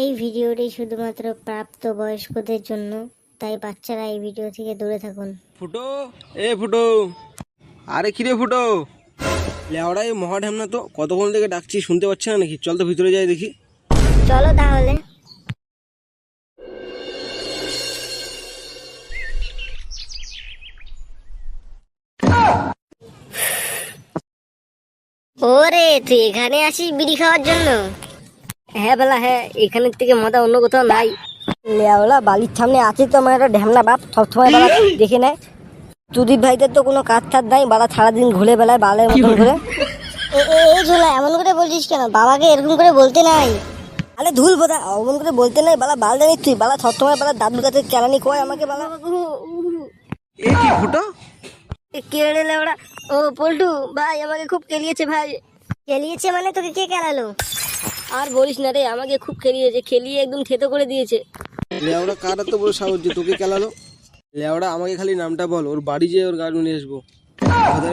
এই ভিডিওটি শুধুমাত্র প্রাপ্ত বয়স্কদের জন্য তাই বাচ্চারা এই ভিডিও থেকে দূরে থাকুন। ফুটো এ ফুটো। আরে কিরে ফুটো? লেওড়া এই মহা ঢ্যামনা তো কতক্ষণ থেকে ডাকছি শুনতে পাচ্ছে না নাকি? চল তো ভিতরে যাই দেখি। চলো তাহলে। ওরে তুই এখানে আসিস বিড়ি খাওয়ার জন্য? হ্যাঁ বেলা হ্যাঁ এখানের থেকে মজা অন্য কোথাও নাই। লেওলা বালির সামনে আছে তো আমার একটা ঢ্যামলা বাপ সবসময় বেলা দেখে নেয়। সুদীপ ভাইদের তো কোনো কাজ টাজ নাই বালা সারাদিন ঘুরে বেলায় বালের মতন করে এ- এ- এই ঝোলা এমন করে বলছিস কেন? বাবাকে এরকম করে বলতে নাই। আরে ধুল বোধা অমন করে বলতে নাই বালা বাল জানিস তুই বালা সবসময় বালা দাদুর কাছে কেলানি কয় আমাকে বালা। এ কি ফুটো? কেড়ে লেওড়া? ও পল্টু ভাই আমাকে খুব কেলিয়েছে ভাই। কেলিয়েছে মানে তোকে কে খেলালো আর বলিস না রে আমাকে খুব খেলিয়েছে খেলিয়ে একদম থেতো করে দিয়েছে। লেওড়া কার তো বড় সাহস যে তোকে খেলালো? লেওড়া আমাকে খালি নামটা বল ওর বাড়ি যেয়ে ওর গাড়ি নিয়ে আসব।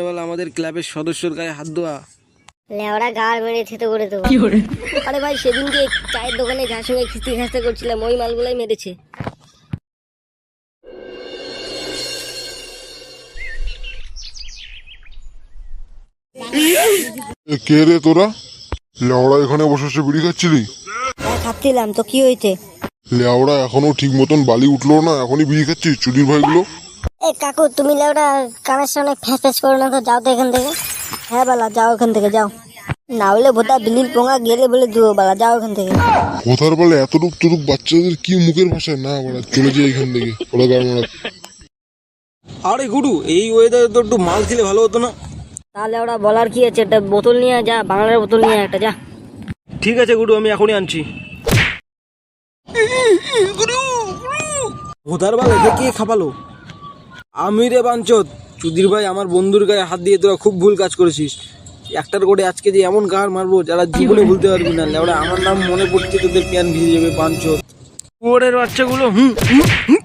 বেলা আমাদের ক্লাবের সদস্যর গায়ে হাত দেওয়া লেওড়া গাড় মেরে থেতো করে দেবো। আরে ভাই সেদিনকে চায়ের দোকানে যার সঙ্গে খিস্তি খাস্তা করছিলাম ওই মালগুলাই মেরেছে। কে রে তোরা? লেওড়া এখানে বসে বসে বিড়ি খাচ্ছিলি? হ্যাঁ খাচ্ছিলাম। তো কি হয়েছে? লেওড়া এখনও ঠিক মতন বালি উঠল না এখনই বিড়ি খাচ্ছিস চুদির ভাইগুলো? এ কাকু তুমি লেওড়া কানের সামনে ফ্যাস ফ্যাস করো না তো যাও তো এখান থেকে। হ্যাঁ বালা যাও এখান থেকে যাও। না হলে বোধা বিলির পোঙা গেলে বলে দিও বালা যাও এখান থেকে। কোথার বলে এতটুক টুরুক বাচ্চাদের কি মুখের ভাষা? না বলা চলে যায় এখান থেকে। ওরা গাড় মারা আরে গুরু এই ওয়েদারে তো একটু মাল খেলে ভালো হতো না। তাহলে ওরা বলার কি আছে? একটা বোতল নিয়ে যা বাংলার বোতল নিয়ে একটা যা। ঠিক আছে গুরু আমি এখনই আনছি। ভোতার বাল একে কে খাপালো? আমি রে বাঞ্চত চুদির ভাই আমার বন্ধুর গায়ে হাত দিয়ে তোরা খুব ভুল কাজ করেছিস। একটার করে আজকে যে এমন গাড় মারবো যারা জীবনে ভুলতে পারবি না। লেওড়া আমার নাম মনে পড়ছে তোদের প্যান ভিজে যাবে বাঞ্চত ওরের বাচ্চাগুলো হুম হুম হুম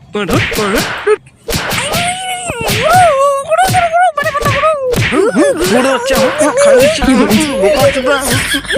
পাঠ, পাঠ, হুম, হুম, ওরে বাচ্চা, হুম, খাওয়া দিচ্ছে,